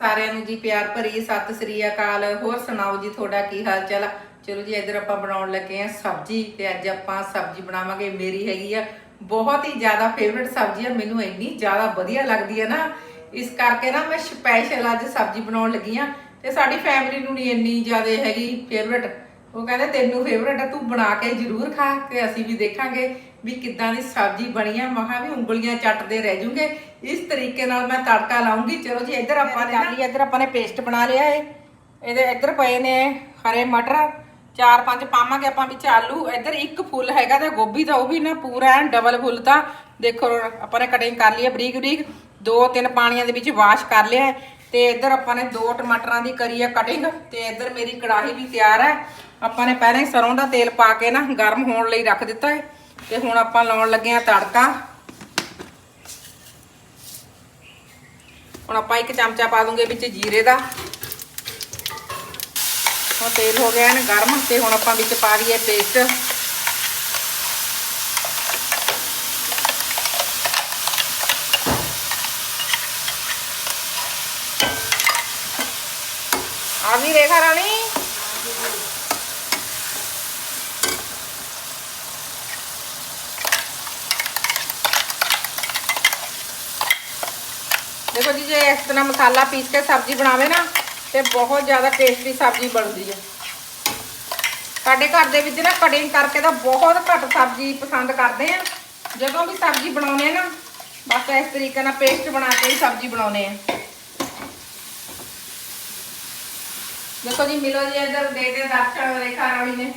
ਸਾਰਿਆਂ ਨੂੰ ਜੀ ਪਿਆਰ ਭਰੀ ਸਤਿ ਸ੍ਰੀ ਅਕਾਲ। ਹੋਰ ਸੁਣਾਓ ਜੀ, ਤੁਹਾਡਾ ਕੀ ਹਾਲ ਚਾਲ ਆ? ਚਲੋ ਜੀ, ਇੱਧਰ ਆਪਾਂ ਬਣਾਉਣ ਲੱਗੇ ਆ ਸਬਜ਼ੀ ਤੇ ਅੱਜ ਆਪਾਂ ਸਬਜ਼ੀ ਬਣਾਵਾਂਗੇ। ਮੇਰੀ ਹੈਗੀ ਆ ਬਹੁਤ ਹੀ ਜ਼ਿਆਦਾ ਫੇਵਰਿਟ ਸਬਜ਼ੀ ਆ। ਮੈਨੂੰ ਇੰਨੀ ਜ਼ਿਆਦਾ ਵਧੀਆ ਲੱਗਦੀ ਆ ਨਾ, ਇਸ ਕਰਕੇ ਨਾ ਮੈਂ ਸਪੈਸ਼ਲ ਅੱਜ ਸਬਜ਼ੀ ਬਣਾਉਣ ਲੱਗੀ ਆ ਤੇ ਸਾਡੀ ਫੈਮਿਲੀ ਨੂੰ ਨਹੀਂ ਇੰਨੀ ਜ਼ਿਆਦਾ ਹੈਗੀ ਫੇਵਰਿਟ ਉਹ ਕਹਿੰਦੇ, ਤੈਨੂੰ ਫੇਵਰਿਟ ਆ, ਤੂੰ ਬਣਾ ਕੇ ਜ਼ਰੂਰ ਖਾ ਤੇ ਅਸੀਂ ਵੀ ਦੇਖਾਂਗੇ ਵੀ ਕਿੱਦਾਂ ਦੀ ਸਬਜ਼ੀ ਬਣੀ ਆ। ਮਹਾ ਵੀ ਉਂਗਲੀਆਂ ਚੱਟਦੇ ਰਹਿ ਜੂਗੇ। ਇਸ ਤਰੀਕੇ ਨਾਲ ਮੈਂ ਤੜਕਾ ਲਾਉਂਗੀ। ਚਲੋ ਜੀ, ਇੱਧਰ ਆਪਾਂ ਨੇ ਨਾ ਇੱਧਰ ਆਪਾਂ ਨੇ ਪੇਸਟ ਬਣਾ ਲਿਆ ਏ। ਇਹਦੇ ਇੱਧਰ ਪਏ ਨੇ ਹਰੇ ਮਟਰ। ਚਾਰ ਪੰਜ ਪਾਵਾਂਗੇ ਆਪਾਂ ਵਿੱਚ ਆਲੂ। ਇੱਧਰ ਇੱਕ ਫੁੱਲ ਹੈਗਾ ਤੇ ਗੋਭੀ ਦਾ, ਉਹ ਵੀ ਨਾ ਪੂਰਾ ਐਨ ਡਬਲ ਫੁੱਲ ਤਾਂ। ਦੇਖੋ ਆਪਾਂ ਨੇ ਕਟਿੰਗ ਕਰ ਲਈ ਹੈ ਬਰੀਕ ਬਰੀਕ। ਦੋ ਤਿੰਨ ਪਾਣੀਆਂ ਦੇ ਵਿੱਚ ਵਾਸ਼ ਕਰ ਲਿਆ ਹੈ ਤੇ ਇੱਧਰ ਆਪਾਂ ਨੇ ਦੋ ਟਮਾਟਰਾਂ ਦੀ ਕਰੀ ਹੈ ਕਟਿੰਗ ਤੇ ਇੱਧਰ ਮੇਰੀ ਕੜਾਹੀ ਵੀ ਤਿਆਰ ਹੈ ਆਪਾਂ ਨੇ ਪਹਿਲਾਂ ਹੀ ਸਰੋਂ ਦਾ ਤੇਲ ਪਾ ਕੇ ਨਾ ਗਰਮ ਹੋਣ ਲਈ ਰੱਖ ਦਿੱਤਾ ਹੈ ਤੇ ਹੁਣ ਆਪਾਂ ਲਾਉਣ ਲੱਗੇ ਆ ਤੜਕਾ। ਹੁਣ ਆਪਾਂ ਇੱਕ ਚਮਚਾ ਪਾ ਦੂੰਗੇ ਵਿੱਚ ਜੀਰੇ ਦਾ। ਹੁਣ ਤੇਲ ਹੋ ਗਿਆ ਨਾ ਗਰਮ ਤੇ ਹੁਣ ਆਪਾਂ ਵਿੱਚ ਪਾ ਲਈਏ ਪੇਸਟ ਆ ਵੀ ਰੇਖਾ ਰਾਣੀ ਦੇਖੋ ਜੀ ਜੇ ਇਸ ਤਰ੍ਹਾਂ ਮਸਾਲਾ ਪੀਸ ਕੇ ਸਬਜ਼ੀ ਬਣਾਵੇ ਨਾ ਤੇ ਬਹੁਤ ਜ਼ਿਆਦਾ ਟੇਸਟੀ ਸਬਜ਼ੀ ਬਣਦੀ ਹੈ ਸਾਡੇ ਘਰ ਦੇ ਵਿੱਚ ਨਾ ਕਟਿੰਗ ਕਰਕੇ ਤਾਂ ਬਹੁਤ ਘੱਟ ਸਬਜ਼ੀ ਪਸੰਦ ਕਰਦੇ ਆ ਜਦੋਂ ਵੀ ਸਬਜ਼ੀ ਬਣਾਉਨੇ ਆ ਨਾ ਬਸ ਇਸ ਤਰੀਕੇ ਨਾਲ ਪੇਸਟ ਬਣਾ ਕੇ ਹੀ ਸਬਜ਼ੀ ਬਣਾਉਨੇ ਆ ਦੇਖੋ ਜੀ ਮਿਲੋ ਜੀ ਇੱਧਰ ਦੇ ਦੇ ਦਰਸ਼ਨ ਰੇਖਾ ਰਾਣੀ ਨੇ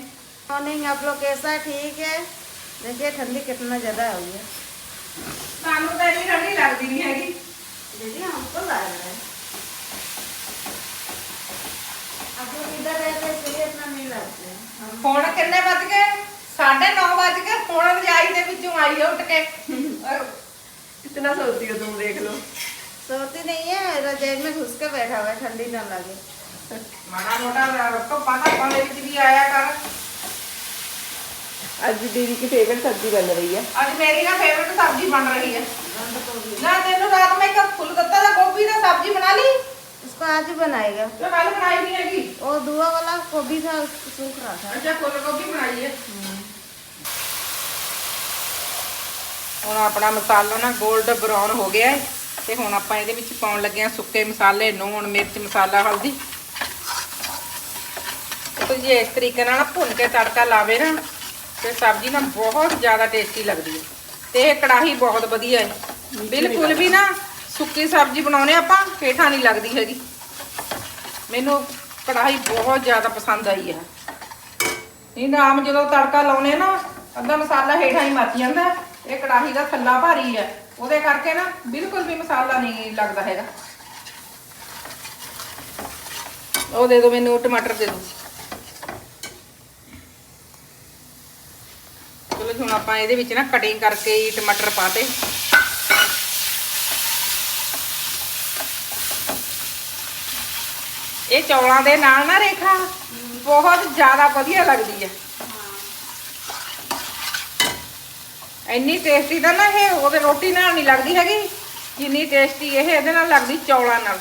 मॉर्निंग आप लोग कैसा है? ठीक है देखिए ठंडी कितना ज्यादा हो गई है ਸਾਨੂੰ ਤਾਂ ਇੰਨੀ ਠੰਡੀ ਲੱਗਦੀ ਨਹੀਂ ਹੈਗੀ दीदी हमको लग रहा है अब इधर रहते इसलिए इतना नहीं लगता है फोन कितने बज गए साढ़े नौ बज गए फोन रजाई के बीचों आई है उठ के कितना सोती हो तुम देख लो सोती नहीं है रजाई में घुस के बैठा हुआ है ठंडी ना लगे माना मोटा तो पाना कॉलेज भी आया कर ਅੱਜ ਦੀਦੀ ਦੀ ਫੇਵਰਟ ਸਬਜ਼ੀ ਬਣ ਰਹੀ ਹੈ ਅੱਜ ਮੇਰੀ ਨਾ ਫੇਵਰਟ ਸਬਜ਼ੀ ਬਣ ਰਹੀ ਹੈ ਨਾ ਤੈਨੂੰ ਰਾਤ ਮੈਂ ਇੱਕ ਫੁਲਕੱਤਾ ਦਾ ਗੋਭੀ ਦਾ ਸਬਜ਼ੀ ਬਣਾ ਲਈ? इसको आज ही बनाएगा तो कल बनाई नहीं हैगी और दुआ वाला गोभी था सूख रहा था अच्छा कोल गोभी बनाई है ਹੁਣ ਆਪਣਾ ਮਸਾਲਾ ਨਾ 골ਡ ਬਰਾਊਨ ਹੋ ਗਿਆ ਹੈ ਤੇ ਹੁਣ ਆਪਾਂ ਇਹਦੇ ਵਿੱਚ ਪਾਉਣ ਲੱਗੇ ਆ ਸੁੱਕੇ ਮਸਾਲੇ ਨੂਣ ਮਿਰਚ ਮਸਾਲਾ ਹਲਦੀ। ਤੁਸੀਂ ਇਸ ਤਰੀਕੇ ਨਾਲ ਭੁੰਨ ਕੇ ਤੜਕਾ ਲਾਵੇ ਨਾ। ਤੇ ਸਬਜ਼ੀ ਨਾ ਬਹੁਤ ਜ਼ਿਆਦਾ ਟੇਸਟੀ ਲੱਗਦੀ ਹੈ। ਤੇ ਇਹ ਕੜਾਹੀ ਬਹੁਤ ਵਧੀਆ ਹੈ। ਬਿਲਕੁਲ ਵੀ ਨਾ ਸੁੱਕੀ ਸਬਜ਼ੀ ਬਣਾਉਨੇ ਆਪਾਂ, ਹੇਠਾਂ ਨਹੀਂ ਲੱਗਦੀ ਹੈਗੀ। ਮੈਨੂੰ ਕੜਾਹੀ ਬਹੁਤ ਜ਼ਿਆਦਾ ਪਸੰਦ ਆਈ ਹੈ। ਨਹੀਂ ਤਾਂ ਆਮ ਜਦੋਂ ਤੜਕਾ ਲਾਉਨੇ ਨਾ, ਅੱਧਾ ਮਸਾਲਾ ਹੇਠਾਂ ਹੀ ਮੱਚ ਜਾਂਦਾ। ਇਹ ਕੜਾਹੀ ਦਾ ਥੱਲਾ ਭਾਰੀ ਹੈ। ਉਹਦੇ ਕਰਕੇ ਨਾ ਬਿਲਕੁਲ ਵੀ ਮਸਾਲਾ ਨਹੀਂ ਲੱਗਦਾ ਹੈਗਾ। ਉਹ ਦੇ ਦਿਓ ਮੈਨੂੰ ਟਮਾਟਰ ਦੇ ਦਿਓ ਚਲੋ ਜੀ ਹੁਣ ਆਪਾਂ ਇਹਦੇ ਵਿੱਚ ਨਾ ਕਟਿੰਗ ਕਰਕੇ ਹੀ ਟਮਾਟਰ ਪਾਤੇ। ਇਹ ਚੌਲਾਂ ਦੇ ਨਾਲ ਨਾ ਰੇਖਾ ਬਹੁਤ ਜ਼ਿਆਦਾ ਵਧੀਆ ਲੱਗਦੀ ਹੈ ਇੰਨੀ ਟੇਸਟੀ ਤਾਂ ਨਾ ਇਹ ਉਹਦੇ ਰੋਟੀ ਨਾਲ ਨਹੀਂ ਲੱਗਦੀ ਹੈਗੀ ਜਿੰਨੀ ਟੇਸਟੀ ਇਹ ਇਹਦੇ ਨਾਲ ਲੱਗਦੀ ਚੌਲਾਂ ਨਾਲ।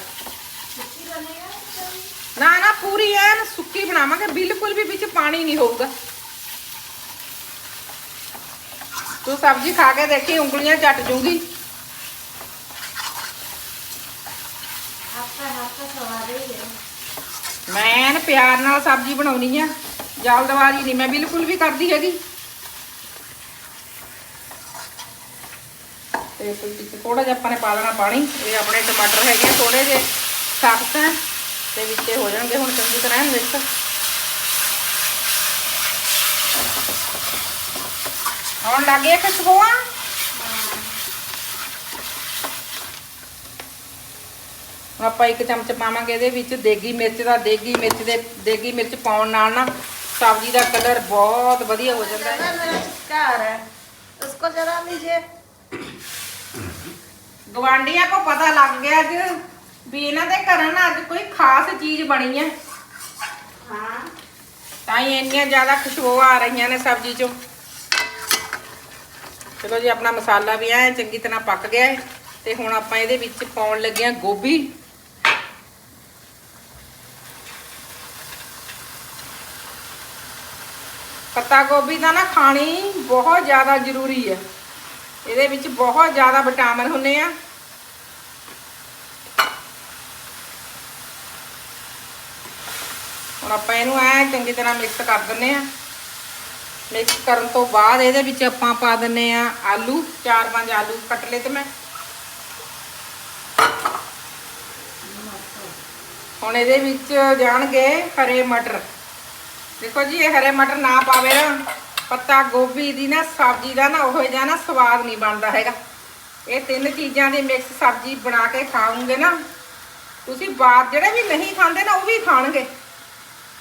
ਨਾ ਨਾ ਪੂਰੀ ਐਨ ਸੁੱਕੀ ਬਣਾਵਾਂਗੇ ਬਿਲਕੁਲ ਵੀ ਵਿੱਚ ਪਾਣੀ ਨਹੀਂ ਹੋਊਗਾ। ਤੂੰ ਸਬਜ਼ੀ ਖਾ ਕੇ ਦੇਖੀ ਉਂਗਲੀਆਂ ਚੱਟ ਜੂਗੀ। ਮੈਂ ਪਿਆਰ ਨਾਲ ਸਬਜ਼ੀ ਬਣਾਉਣੀ ਆ ਜਲਦਬਾਜ਼ੀ ਨਹੀਂ ਮੈਂ ਬਿਲਕੁਲ ਵੀ ਕਰਦੀ ਹੈਗੀ। ਤੇ ਥੋੜਾ ਜਿਹਾ ਆਪਾਂ ਨੇ ਪਾ ਲੈਣਾ ਪਾਣੀ ਇਹ ਆਪਣੇ ਟਮਾਟਰ ਹੈਗੇ ਥੋੜੇ ਜਿਹੇ ਸਖਤ ਹੈ ਤੇ ਵਿੱਚੇ ਹੋ ਜਾਣਗੇ ਹੁਣ ਚੰਗੀ ਤਰ੍ਹਾਂ ਮਿਕਸ ਆਉਣ ਲੱਗ ਗਿਆ ਖੁਸ਼ਬੂਆਂ ਆਪਾਂ ਇੱਕ ਚਮਚ ਪਾਵਾਂਗੇ ਇਹਦੇ ਵਿੱਚ ਦੇਗੀ ਮਿਰਚ ਦਾ ਦੇਗੀ ਮਿਰਚ ਦੇ ਦੇਗੀ ਮਿਰਚ ਪਾਉਣ ਨਾਲ ਨਾ ਸਬਜ਼ੀ ਦਾ ਕਲਰ ਬਹੁਤ ਵਧੀਆ ਹੋ ਜਾਂਦਾ ਹੈ। ਘਰ ਹੈ। ਉਸਕੋ ਜਰਾ ਲੀਜੇ ਗਵਾਂਡੀਆਂ ਕੋ ਪਤਾ ਲੱਗ ਗਿਆ ਅੱਜ ਵੀ ਇਹਨਾਂ ਦੇ ਘਰਾਂ ਨਾ ਅੱਜ ਕੋਈ ਖਾਸ ਚੀਜ਼ ਬਣੀ ਹੈ। ਹਾਂ। ਤਾਂ ਹੀ ਇੰਨੀਆਂ ਜ਼ਿਆਦਾ ਖੁਸ਼ਬੂ ਆ ਰਹੀਆਂ ਨੇ ਸਬਜ਼ੀ ਚੋਂ। ਚਲੋ ਜੀ, ਆਪਣਾ ਮਸਾਲਾ ਵੀ ਐ ਚੰਗੀ ਤਰ੍ਹਾਂ ਪੱਕ ਗਿਆ ਹੈ ਤੇ ਹੁਣ ਆਪਾਂ ਇਹਦੇ ਵਿੱਚ ਪਾਉਣ ਲੱਗੇ ਆ ਗੋਭੀ। ਪੱਤਾ ਗੋਭੀ ਦਾ ਨਾ ਖਾਣੀ ਬਹੁਤ ਜ਼ਿਆਦਾ ਜ਼ਰੂਰੀ ਹੈ ਇਹਦੇ ਵਿੱਚ ਬਹੁਤ ਜ਼ਿਆਦਾ ਵਿਟਾਮਿਨ ਹੁੰਨੇ ਆ। ਹੁਣ ਆਪਾਂ ਇਹਨੂੰ ਐ ਚੰਗੀ ਤਰ੍ਹਾਂ ਮਿਕਸ ਕਰ ਦਿੰਨੇ ਆ ਮਿਕਸ ਕਰਨ ਤੋਂ ਬਾਅਦ ਇਹਦੇ ਵਿੱਚ ਆਪਾਂ ਪਾ ਦਿੰਨੇ ਆ ਆਲੂ, ਚਾਰ ਪੰਜ ਆਲੂ ਕੱਟ ਲਏ ਤੇ ਮੈਂ। ਹੁਣ ਇਹਦੇ ਵਿੱਚ ਜਾਣਗੇ ਹਰੇ ਮਟਰ। ਦੇਖੋ ਜੀ, ਇਹ ਹਰੇ ਮਟਰ ਨਾ ਪਾਵੇ ਨਾ, ਪੱਤਾ ਗੋਭੀ ਦੀ ਨਾ, ਸਬਜ਼ੀ ਦਾ ਨਾ, ਉਹ ਜਿਹਾ ਨਾ ਸਵਾਦ ਨਹੀਂ ਬਣਦਾ ਹੈਗਾ। ਇਹ ਤਿੰਨ ਚੀਜ਼ਾਂ ਦੀ ਮਿਕਸ ਸਬਜ਼ੀ ਬਣਾ ਕੇ ਖਾਓਗੇ ਨਾ, ਤੁਸੀਂ ਬਾਹਰ ਜਿਹੜੇ ਵੀ ਨਹੀਂ ਖਾਂਦੇ ਨਾ, ਉਹ ਵੀ ਖਾਣਗੇ।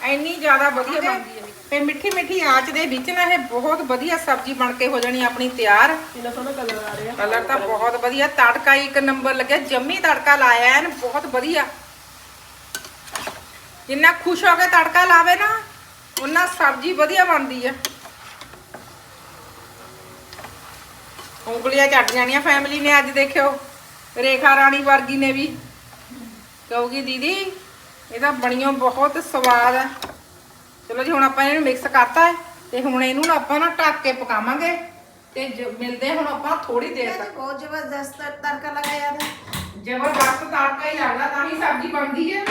ਇੰਨੀ ਜ਼ਿਆਦਾ ਵਧੀਆ ਬਣਦੀ ਹੈ। ਤੇ ਮਿੱਠੀ ਮਿੱਠੀ ਆਂਚ ਦੇ ਵਿੱਚ ਨਾ ਇਹ ਬਹੁਤ ਵਧੀਆ ਸਬਜ਼ੀ ਬਣ ਕੇ ਹੋ ਜਾਣੀ ਆਪਣੀ ਤਿਆਰ। ਕਿੰਨਾ ਸੋਹਣਾ ਕਲਰ ਆ ਰਿਹਾ। ਕਲਰ ਤਾਂ ਬਹੁਤ ਵਧੀਆ। ਤੜਕਾ ਇੱਕ ਨੰਬਰ ਲੱਗਿਆ। ਜੰਮੀ ਤੜਕਾ ਲਾਇਆ ਐਨ ਬਹੁਤ ਵਧੀਆ। ਜਿੰਨਾ ਖੁਸ਼ ਹੋ ਕੇ ਤੜਕਾ ਲਾਵੇ ਨਾ ਉਹਨਾਂ ਸਬਜ਼ੀ ਵਧੀਆ ਬਣਦੀ ਆ। ਉਂਗਲੀਆਂ ਚੱਟ ਜਾਣੀਆਂ ਫੈਮਿਲੀ ਨੇ ਅੱਜ ਦੇਖਿਓ। ਰੇਖਾ ਰਾਣੀ ਵਰਗੀ ਨੇ ਵੀ। ਕਹੂਗੀ ਦੀਦੀ ਇਹ ਤਾਂ ਬਣੀਓ ਬਹੁਤ ਸਵਾਦ ਆ ਚਲੋ ਜੀ ਹੁਣ ਆਪਾਂ ਇਹਨੂੰ ਮਿਕਸ ਕਰਤਾ ਹੈ ਤੇ ਹੁਣ ਇਹਨੂੰ ਨਾ ਆਪਾਂ ਨਾ ਢੱਕ ਕੇ ਪਕਾਵਾਂਗੇ ਤੇ ਜ- ਮਿਲਦੇ ਹੁਣ ਆਪਾਂ ਥੋੜੀ ਦੇਰ ਤੱਕ बहुत जबरदस्त तड़का लगाया था ਜ਼ਬਰਦਸਤ ਤੜਕਾ ਹੀ ਲੱਗਦਾ ਤਾਂ ਹੀ ਸਬਜ਼ੀ ਬਣਦੀ ਹੈ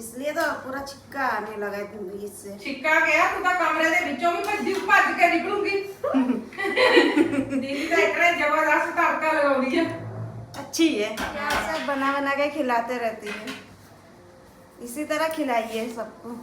इसलिए तो पूरा छिक्का आने लगा है इससे ਛਿੱਕਾ ਗਿਆ ਤੂੰ ਤਾਂ ਕਮਰੇ ਦੇ ਵਿੱਚੋਂ ਵੀ ਭੱਜੀ ਭੱਜ ਕੇ ਨਿਕਲੂਗੀ ਦੀਦੀ ਤਾਂ ਇਤਨੇ ਜ਼ਬਰਦਸਤ ਤੜਕਾ ਲਗਾਉਂਦੀ ਹੈ अच्छी है सब बना बना के खिलाते रहती है इसी तरह खिलाइए सबको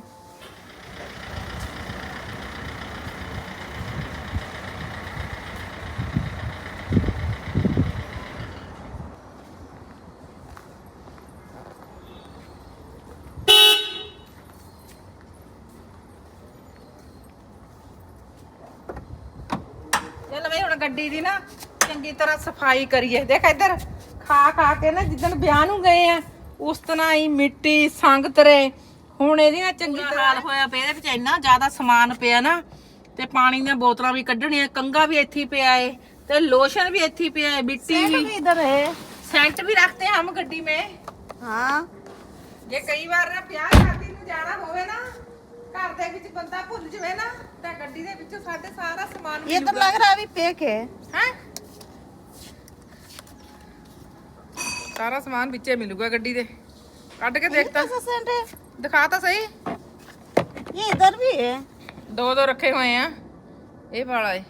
ਚੱਲ ਬਈ ਹੁਣ ਗੱਡੀ ਦੀ ਨਾ ਚੰਗੀ ਤਰ੍ਹਾਂ ਸਫਾਈ ਕਰੀਏ ਦੇਖ ਇੱਧਰ ਖਾ ਖਾ ਕੇ ਨਾ ਜਿੱਦਣ ਵਿਆਹ ਨੂੰ ਗਏ ਆ ਉਸ ਤਰ੍ਹਾਂ ਹੀ ਮਿੱਟੀ ਸੰਗਤਰੇ ਹੁਣ ਇਹਦੀ ਨਾ ਚੰਗੀ ਤਰ੍ਹਾਂ ਹਾਲ ਹੋਇਆ ਪਿਆ ਇਹਦੇ ਵਿੱਚ ਇੰਨਾ ਜ਼ਿਆਦਾ ਸਮਾਨ ਪਿਆ ਨਾ ਤੇ ਪਾਣੀ ਦੀਆਂ ਬੋਤਲਾਂ ਵੀ ਕੱਢਣੀਆਂ ਕੰਗਾ ਵੀ ਇੱਥੇ ਹੀ ਪਿਆ ਏ ਤੇ ਲੋਸ਼ਨ ਵੀ ਇੱਥੇ ਹੀ ਪਿਆ ਏ ਮਿੱਟੀ सेंट ਵੀ भी इधर है सेंट भी रखते हैं हम गड्डी में हाँ ਜੇ ਕਈ ਵਾਰ ਨਾ ਵਿਆਹ ਸ਼ਾਦੀ ਨੂੰ ਜਾਣਾ ਹੋਵੇ ਨਾ ਘਰ ਦੇ ਵਿੱਚ ਬੰਦਾ ਭੁੱਲ ਜਵੇ ਨਾ ਤਾਂ ਗੱਡੀ ਦੇ ਵਿੱਚੋਂ ਸਾਡੇ ਸਾਰਾ ਸਮਾਨ ये तो लग रहा है अभी पैक है ਹੈ ਸਾਰਾ ਸਮਾਨ ਵਿੱਚੇ ਮਿਲੂਗਾ ਗੱਡੀ ਦੇ। ਕੱਢ ਕੇ देख ਦਿਖਾ ਤਾਂ ਸਹੀ। ये इधर भी है ਦੋ ਦੋ ਰੱਖੇ ਹੋਏ ਆ। ਇਹ ਵਾਲਾ ਏ।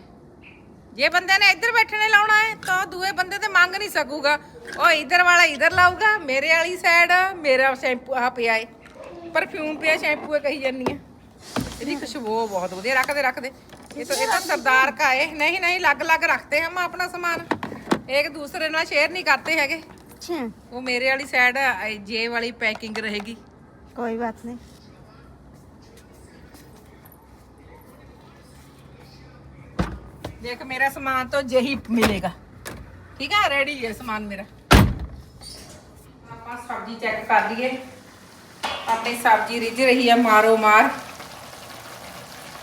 ਜੇ ਬੰਦੇ ਨੇ ਇੱਧਰ ਬੈਠਣੇ ਲਾਉਣਾ ਹੈ ਤਾਂ ਦੂਏ ਬੰਦੇ ਤੇ ਮੰਗ ਨਹੀਂ ਸਕੂਗਾ। ਉਹ ਇੱਧਰ ਵਾਲਾ ਇੱਧਰ ਲਾਊਗਾ ਮੇਰੇ ਵਾਲੀ ਸਾਈਡ ਮੇਰਾ ਸ਼ੈਂਪੂ ਆ ਪਿਆ ਏ। ਪਰਫਿਊਮ ਪਿਆ ਸ਼ੈਂਪੂ ਏ ਕਹੀ ਜਾਨੀ ਆ ਇਹਦੀ ਖੁਸ਼ਬੂ ਬਹੁਤ ਵਧੀਆ ਰੱਖਦੇ ਰੱਖਦੇ ਇਹ ਤਾਂ ਇਹ ਸਰਦਾਰ ਕਾ ਏ। ਨਹੀਂ ਨਹੀਂ ਅਲੱਗ ਅਲੱਗ ਰੱਖਦੇ ਹਮ ਆਪਣਾ ਸਮਾਨ। ਇੱਕ ਦੂਸਰੇ ਨਾਲ ਸ਼ੇਅਰ ਨਹੀਂ ਕਰਤੇ ਹੈਗੇ। अच्छा ਉਹ ਮੇਰੇ ਵਾਲੀ ਸਾਈਡ ਜੇ ਵਾਲੀ ਪੈਕਿੰਗ ਰਹੇਗੀ कोई बात नहीं देख मेरा सामान तो यही मिलेगा ठीक है रेडी है सामान मेरा ਆਪਾਂ ਸਬਜ਼ੀ ਚੈੱਕ ਕਰ ਲਈਏ ਆਪਣੀ ਸਬਜ਼ੀ ਰਿੱਝ ਰਹੀ ਹੈ ਮਾਰੋ ਮਾਰ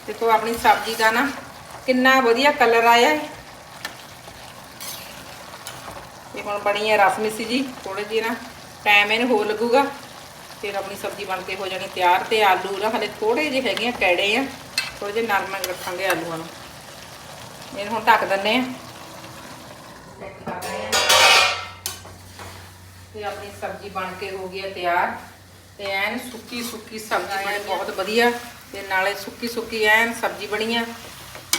ਦੇਖੋ ਆਪਣੀ ਸਬਜ਼ੀ ਦਾ ਨਾ ਕਿੰਨਾ ਵਧੀਆ ਕਲਰ ਆਇਆ ਹੈ ਇਹ ਹੁਣ ਬਣੀ ਹੈ ਰਸਮਿਸੀ ਜੀ ਥੋੜੇ ਜਿਹੀ ਨਾ ਟਾਈਮ ਇਹਨੂੰ ਹੋਰ ਲੱਗੂਗਾ। ਫਿਰ ਆਪਣੀ ਸਬਜ਼ੀ ਬਣ ਕੇ ਹੋ ਜਾਣੀ ਤਿਆਰ ਤੇ ਆਲੂ ਨਾ ਹਲੇ ਥੋੜੇ ਜਿਹੇ ਹੈਗੇ ਆ, ਕੈੜੇ ਆ। ਥੋੜੇ ਜਿਹੇ ਨਰਮ ਰੱਖਾਂਗੇ ਆਲੂਆਂ ਨੂੰ। ਇਹਨੂੰ ਹੁਣ ਢੱਕ ਦਿੰਨੇ ਆ। ਆ। ਤੇ ਆਪਣੀ ਸਬਜ਼ੀ ਬਣ ਕੇ ਹੋ ਗਈ ਹੈ ਤਿਆਰ। ਤੇ ਐਨ ਸੁੱਕੀ ਸੁੱਕੀ ਸਬਜ਼ੀ ਬਣੀ ਬਹੁਤ ਵਧੀਆ। ਤੇ ਨਾਲੇ ਸੁੱਕੀ ਸੁੱਕੀ ਐਨ ਸਬਜ਼ੀ ਬਣੀ ਆ।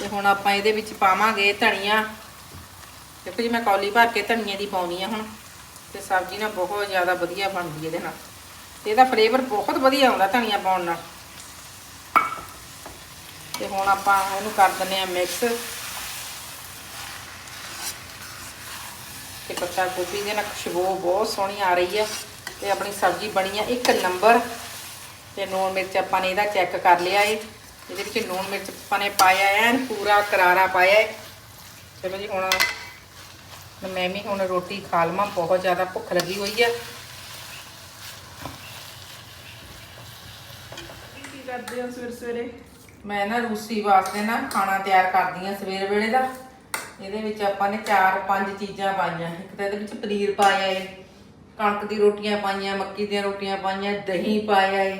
ਤੇ ਹੁਣ ਆਪਾਂ ਇਹਦੇ ਵਿੱਚ ਪਾਵਾਂਗੇ ਧਨੀਆ। ਦੇਖੋ ਜੀ ਮੈਂ ਕੌਲੀ ਭਰ ਕੇ ਧਨੀਏ ਦੀ ਪਾਉਣੀ ਆ ਹੁਣ, ਤੇ ਸਬਜ਼ੀ ਨਾ ਬਹੁਤ ਜ਼ਿਆਦਾ ਵਧੀਆ ਬਣਦੀ ਇਹਦੇ ਨਾਲ। ਤੇ ਇਹਦਾ ਫਲੇਵਰ ਬਹੁਤ ਵਧੀਆ ਆਉਂਦਾ ਧਨੀਆ ਪਾਉਣ ਨਾਲ। ਤੇ ਹੁਣ ਆਪਾਂ ਇਹਨੂੰ ਕਰ ਦਿੰਨੇ ਆ ਮਿਕਸ ਤੇ ਪੱਤਾ ਗੋਭੀ ਦੇ ਨਾਲ ਖੁਸ਼ਬੂ ਬਹੁਤ ਸੋਹਣੀ ਆ ਰਹੀ ਹੈ ਤੇ ਆਪਣੀ ਸਬਜ਼ੀ ਬਣੀ ਆ ਇੱਕ ਨੰਬਰ। ਤੇ ਲੂਣ ਮਿਰਚ ਆਪਾਂ ਨੇ ਇਹਦਾ ਚੈੱਕ ਕਰ ਲਿਆ ਏ। ਇਹਦੇ ਵਿੱਚ ਲੂਣ ਮਿਰਚ ਆਪਾਂ ਨੇ ਪਾਇਆ ਐਨ, ਪੂਰਾ ਕਰਾਰਾ ਪਾਇਆ ਏ। ਚਲੋ ਜੀ, ਹੁਣ ਮੈਂ ਵੀ ਹੁਣ ਰੋਟੀ ਖਾ ਲਵਾਂ ਬਹੁਤ ਜ਼ਿਆਦਾ ਭੁੱਖ ਲੱਗੀ ਹੋਈ ਹੈ ਕੀ ਕਰਦੇ ਹੋ ਸਵੇਰੇ ਸਵੇਰੇ? ਮੈਂ ਨਾ ਰੂਸੀ ਵਾਸਤੇ ਨਾ ਖਾਣਾ ਤਿਆਰ ਕਰਦੀ ਆ ਸਵੇਰ ਵੇਲੇ ਦਾ। ਇਹਦੇ ਵਿੱਚ ਆਪਾਂ ਨੇ ਚਾਰ ਪੰਜ ਚੀਜ਼ਾਂ ਪਾਈਆਂ। ਇੱਕ ਤਾਂ ਇਹਦੇ ਵਿੱਚ ਪਨੀਰ ਪਾਇਆ ਏ ਕਣਕ ਦੀ ਰੋਟੀਆਂ ਪਾਈਆਂ ਮੱਕੀ ਦੀਆਂ ਰੋਟੀਆਂ ਪਾਈਆਂ ਦਹੀਂ ਪਾਇਆ ਏ।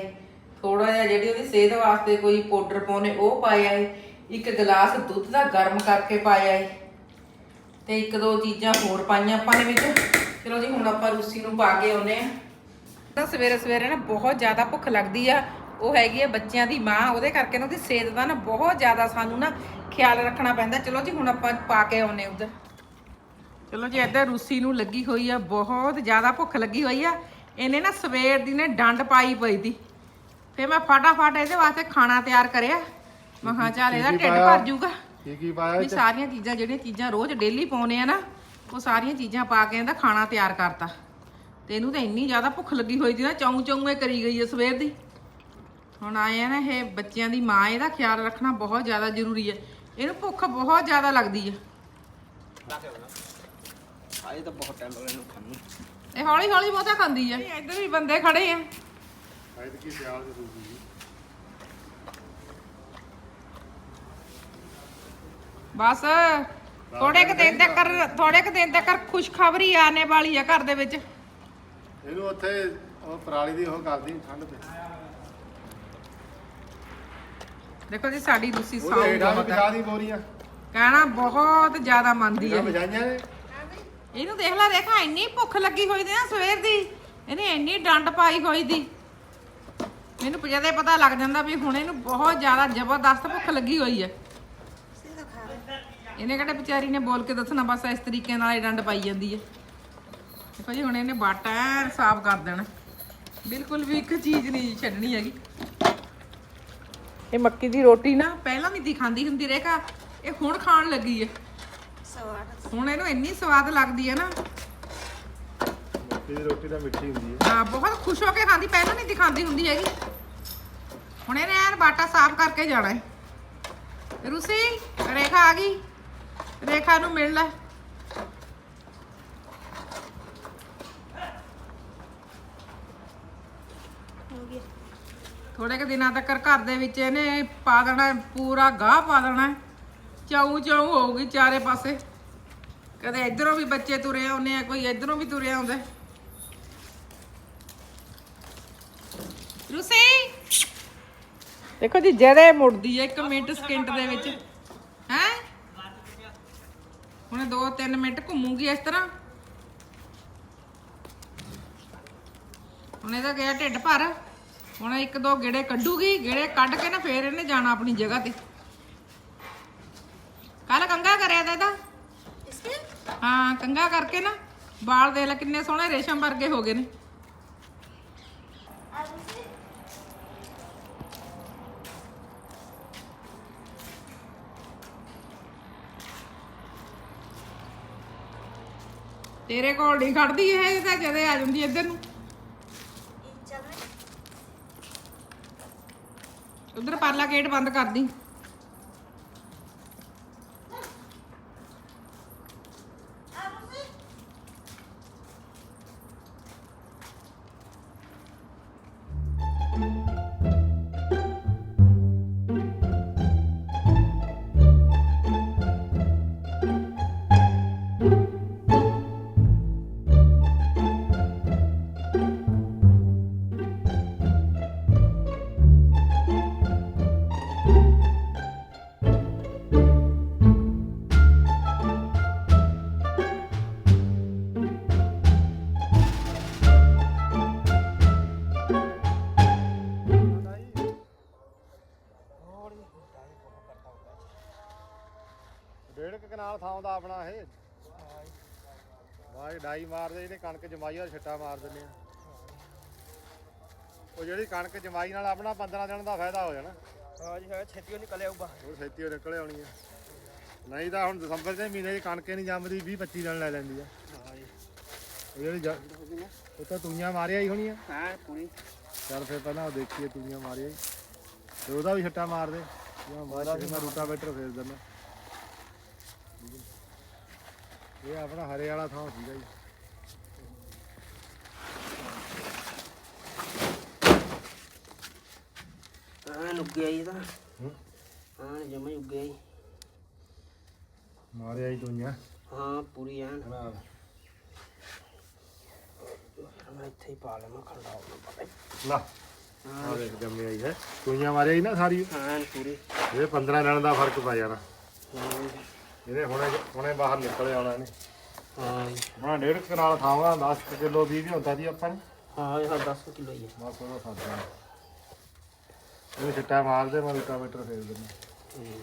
ਥੋੜਾ ਜਿਹਾ ਜਿਹੜੀ ਉਹਦੀ ਸਿਹਤ ਵਾਸਤੇ ਕੋਈ ਪਾਊਡਰ ਪਾਉਨੇ ਉਹ ਪਾਇਆ ਏ। ਇੱਕ ਗਲਾਸ ਦੁੱਧ ਦਾ ਗਰਮ ਕਰਕੇ ਪਾਇਆ ਏ। ਤੇ ਇੱਕ ਦੋ ਚੀਜ਼ਾਂ ਹੋਰ ਪਾਈਆਂ ਆਪਾਂ ਨੇ ਵਿੱਚ। ਚਲੋ ਜੀ, ਹੁਣ ਆਪਾਂ ਰੂਸੀ ਨੂੰ ਪਾ ਕੇ ਆਉਨੇ ਆ ਤਾਂ ਸਵੇਰੇ ਸਵੇਰੇ ਨਾ ਬਹੁਤ ਜ਼ਿਆਦਾ ਭੁੱਖ ਲੱਗਦੀ ਆ। ਉਹ ਹੈਗੀ ਆ ਬੱਚਿਆਂ ਦੀ ਮਾਂ, ਉਹਦੇ ਕਰਕੇ ਨਾ ਉਹਦੀ ਸਿਹਤ ਦਾ ਨਾ ਬਹੁਤ ਜ਼ਿਆਦਾ ਸਾਨੂੰ ਨਾ ਖਿਆਲ ਰੱਖਣਾ ਪੈਂਦਾ। ਚਲੋ ਜੀ, ਹੁਣ ਆਪਾਂ ਪਾ ਕੇ ਆਉਨੇ ਉਧਰ। ਚਲੋ ਜੀ, ਇੱਧਰ ਰੂਸੀ ਨੂੰ ਲੱਗੀ ਹੋਈ ਆ, ਬਹੁਤ ਜ਼ਿਆਦਾ ਭੁੱਖ ਲੱਗੀ ਹੋਈ ਆ। ਇਹਨੇ ਨਾ ਸਵੇਰ ਦੀ ਨੇ ਡੰਡ ਪਾਈ ਪਈ ਦੀ। ਫੇ ਮੈਂ ਫਟਾਫਟ ਇਹਦੇ ਵਾਸਤੇ ਖਾਣਾ ਤਿਆਰ ਕਰਿਆ। ਮੈਂ ਕਿਹਾ ਚੱਲ ਇਹਦਾ ਢਿੱਡ ਭਰ ਜਾਊਗਾ ਕੀ ਕੀ ਪਾਇਆ ਵੀ ਸਾਰੀਆਂ ਚੀਜ਼ਾਂ ਜਿਹੜੀਆਂ ਚੀਜ਼ਾਂ ਰੋਜ਼ ਡੇਲੀ ਪਾਉਨੇ ਆ ਨਾ ਉਹ ਸਾਰੀਆਂ ਚੀਜ਼ਾਂ ਪਾ ਕੇ ਇਹਦਾ ਖਾਣਾ ਤਿਆਰ ਕਰਤਾ। ਤੇ ਇਹਨੂੰ ਤਾਂ ਇੰਨੀ ਜ਼ਿਆਦਾ ਭੁੱਖ ਲੱਗੀ ਹੋਈ ਸੀ ਨਾ ਚੌਂ ਚੌਂ ਇਹ ਕਰੀ ਗਈ ਹੈ ਸਵੇਰ ਦੀ। ਹੁਣ ਆਏ ਆ ਨਾ ਇਹ ਬੱਚਿਆਂ ਦੀ ਮਾਂ ਇਹਦਾ ਖਿਆਲ ਰੱਖਣਾ ਬਹੁਤ ਜ਼ਿਆਦਾ ਜ਼ਰੂਰੀ ਹੈ ਇਹਨੂੰ ਭੁੱਖ ਬਹੁਤ ਜ਼ਿਆਦਾ ਲੱਗਦੀ ਹੈ ਆਏ ਤਾਂ ਬਹੁਤ ਟਾਈਮ ਹੋ ਗਿਆ ਇਹਨੂੰ ਖਾਣ ਨੂੰ। ਇਹ ਹੌਲੀ ਹੌਲੀ ਬਹੁਤਾ ਖਾਂਦੀ ਹੈ ਇੱਧਰ ਵੀ ਬੰਦੇ ਖੜੇ ਆ। ਐਤ ਕੀ ਸਿਆਲ ਦੀ ਸੂਜੀ ਜੀ ਬਸ। ਥੋੜੇ ਕੁ ਦਿਨ ਤੱਕ ਥੋੜੇ ਕੁ ਦਿਨ ਤੱਕ ਖੁਸ਼ਖਬਰੀ ਆਣੇ ਵਾਲੀ ਹੈ ਘਰ ਦੇ ਵਿੱਚ। ਇਹਨੂੰ ਉੱਥੇ ਉਹ ਪਰਾਲੀ ਦੀ ਉਹ ਕਰਦੀ ਠੰਡ ਤੇ। ਦੇਖੋ ਜੀ ਸਾਡੀ ਰੂਸੀ ਉਹਦੇ ਵੀ ਬਹੁਤ ਹੈ ਬੋਰੀਆਂ। ਕਹਿਣਾ ਬਹੁਤ ਜ਼ਿਆਦਾ ਮੰਨਦੀ ਵਜਾਈਆਂ ਨੇ। ਇਹਨੂੰ ਦੇਖ ਲੈ ਦੇਖਾ ਇੰਨੀ ਭੁੱਖ ਲੱਗੀ ਹੋਈ ਦੀ ਨਾ ਸਵੇਰ ਦੀ। ਇਹਨੇ ਇੰਨੀ ਡੰਡ ਪਾਈ ਹੋਈ ਦੀ। ਮੈਨੂੰ ਜਦੇ ਪਤਾ ਲੱਗ ਜਾਂਦਾ ਵੀ ਹੁਣ ਇਹਨੂੰ ਬਹੁਤ ਜ਼ਿਆਦਾ ਜ਼ਬਰਦਸਤ ਭੁੱਖ ਲੱਗੀ ਹੋਈ ਹੈ ਇਹਨੇ ਕਿਹੜਾ ਵਿਚਾਰੀ ਨੇ ਬੋਲ ਕੇ ਦੱਸਣਾ ਬਸ ਇਸ ਤਰੀਕੇ ਨਾਲ ਇਹ ਡੰਡ ਪਾਈ ਜਾਂਦੀ ਹੈ। ਦੇਖੋ ਜੀ ਹੁਣ ਇਹਨੇ ਬਾਟਾ ਸਾਫ਼ ਕਰ ਦੇਣਾ। ਬਿਲਕੁਲ ਵੀ ਇੱਕ ਚੀਜ਼ ਨਹੀਂ ਛੱਡਣੀ ਹੈਗੀ। ਇਹ ਮੱਕੀ ਦੀ ਰੋਟੀ ਨਾ ਪਹਿਲਾਂ ਵੀ ਦਿਖਾਉਂਦੀ ਹੁੰਦੀ ਰੇਖਾ ਇਹ ਹੁਣ ਖਾਣ ਲੱਗੀ ਹੈ। ਹੁਣ ਇਹਨੂੰ ਇੰਨੀ ਸਵਾਦ ਲੱਗਦੀ ਹੈ ਨਾ। ਮੱਕੀ ਦੀ ਰੋਟੀ ਤਾਂ ਮਿੱਠੀ ਹੁੰਦੀ ਹੈ। ਹਾਂ ਬਹੁਤ ਖੁਸ਼ ਹੋ ਕੇ ਖਾਂਦੀ ਪਹਿਲਾਂ ਨਹੀਂ ਦਿਖਾਉਂਦੀ ਹੁੰਦੀ ਹੈਗੀ। ਹੁਣ ਇਹਨੇ ਐਨ ਬਾਟਾ ਸਾਫ਼ ਕਰਕੇ ਜਾਣਾ ਹੈ। ਰੂਸੀ ਰੇਖਾ ਆ ਗਈ। ਰੇਖਾ ਨੂੰ ਮਿਲ ਲੈ। ਥੋੜੇ ਕਿ ਦਿਨਾਂ ਤੱਕ ਘਰ ਦੇ ਵਿੱਚ ਇਹਨੇ ਪਾ ਦੇਣਾ ਪੂਰਾ ਗਾਹ ਪਾ ਦੇਣਾ ਚਾਉ ਚਾਉ ਹੋਊਗੀ ਚਾਰੇ ਪਾਸੇ। ਕਦੇ ਇਧਰੋਂ ਵੀ ਬੱਚੇ ਤੁਰੇ ਆਉਂਦੇ ਆ ਕੋਈ ਇਧਰੋਂ ਵੀ ਤੁਰੇ ਆਉਂਦੇ ਰੁਸੀ! ਦੇਖੋ ਜੀ ਜਿਹੜੇ ਮੁੜਦੀ ਹੈ 1 ਮਿੰਟ ਸਕਿੰਟ ਦੇ ਵਿੱਚ। ਹੁਣ 2-3 ਮਿੰਟ ਘੁੰਮੂਗੀ ਇਸ ਤਰ੍ਹਾਂ। ਹੁਣ ਇਹਦਾ ਗਿਆ ਢਿੱਡ ਭਰ। ਹੁਣ ਇੱਕ ਦੋ ਗੇੜੇ ਕੱਢੂਗੀ ਗੇੜੇ ਕੱਢ ਕੇ ਨਾ ਫੇਰ ਇਹਨੇ ਜਾਣਾ ਆਪਣੀ ਜਗ੍ਹਾ ਤੇ। ਕੱਲ ਕੰਗਾ ਕਰਿਆ ਤਾ ਇਹਦਾ। ਹਾਂ ਕੰਗਾ ਕਰਕੇ ਨਾ ਵਾਲ ਦੇ ਲੈ ਕਿੰਨੇ ਸੋਹਣੇ ਰੇਸ਼ਮ ਵਰਗੇ ਹੋ ਗਏ ਨੇ। ਤੇਰੇ ਕੋਲ ਨਹੀਂ ਖੜਦੀ ਇਹ ਤਾਂ ਕਦੇ ਆ ਜਾਂਦੀ ਇੱਧਰ ਨੂੰ। ਉਧਰ ਪਰਲਾ ਗੇਟ ਬੰਦ ਕਰ ਦੀ ਡਾਈ ਮਾਰਦੇ ਇਹਨੇ ਕਣਕ ਜਮਾਈ ਦਾ ਛਿੱਟਾ ਮਾਰ ਦਿੰਦੇ ਆ। ਉਹ ਜਿਹੜੀ ਕਣਕ ਜਮਾਈ ਨਾਲ ਆਪਣਾ 15 ਦਿਨ ਦਾ ਫਾਇਦਾ ਹੋ ਜਾਣਾ। ਹਾਂ ਜੀ ਹੈ ਛੇਤੀ ਨਿਕਲ ਆਊਗਾ। ਉਹ ਛੇਤੀ ਓ ਨਿਕਲ ਆਉਣੀ ਆ। ਨਹੀਂ ਤਾਂ ਹੁਣ ਦਸੰਬਰ ਦੇ ਮਹੀਨੇ 'ਚ ਕਣਕ ਹੀ ਨਹੀਂ ਜੰਮਦੀ 20 25 ਦਿਨ ਲੈ ਲੈਂਦੀ ਆ। ਹਾਂ ਜੀ। ਉਹ ਜਿਹੜੀ ਜ- ਉਹ ਤਾਂ ਤੂਈਆਂ ਮਾਰਿਆ ਹੀ ਹੋਣੀਆਂ। ਹਾਂ ਪੂਰੀ ਚੱਲ ਫਿਰ ਪਹਿਲਾਂ ਉਹ ਦੇਖੀਏ ਤੂਈਆਂ ਮਾਰਿਆ ਹੀ। ਤੇ ਉਹਦਾ ਵੀ ਛੱਟਾ ਮਾਰ ਦੇ। ਜਾਂ ਮਾਰਾ ਸੀ ਮੈਂ ਰੂਟਾ ਬੈਟਰ ਫੇਰ ਦਿੰਦਾ। ਇਹ ਆਪਣਾ ਹਰੇ ਵਾਲਾ ਥਾਂ ਸੀਗਾ ਜੀ। ਜੀ ਤਾਂ ਹੂੰ। ਜਮਾ ਹੀ ਉੱਗਿਆ ਜੀ ਮਾਰਿਆ ਹੀ ਪੂਰੀ ਐਨ। ਮੈਂ ਇੱਥੇ ਹੀ ਪਾ ਲਵਾਂ ਖੰਡਾ ਹੋ ਪਤਾ ਲਾ। ਆ ਦੇਖ ਜੰਮੇ ਆਈ ਹੈ ਸੂਈਆਂ ਮਾਰਿਆ ਹੀ ਨਾ ਸਾਰੀ। ਐਨ ਪੂਰੀ। ਇਹ 15 ਲੈਣ ਦਾ ਫ਼ਰਕ ਪੈ ਜਾਣਾ। ਹਾਂ। ਇਹਨੇ ਹੁਣੇ ਹੁਣੇ ਬਾਹਰ ਨਿਕਲ ਆਉਣਾ ਇਹਨੇ। ਹਾਂ ਜੀ। ਮੈਂ ਡੇਢ ਕਨਾਲ ਥਾਵਾਂ 10 ਕਿਲੋ ਦੀ ਵੀ ਹੁੰਦਾ ਸੀ ਆਪਾਂ ਨੂੰ। ਹਾਂ ਇਹ 10 ਕਿਲੋ ਹੀ ਹੈ। ਬਸ ਉਹਦਾ ਸਾਡਾ ਇਹ ਛਿੱਟਾ ਮਾਰਦੇ ਮੈਂ ਰੂਟਾਵੇਟਰ ਫੇਰ ਦਿੰਦਾ ਹੂੰ।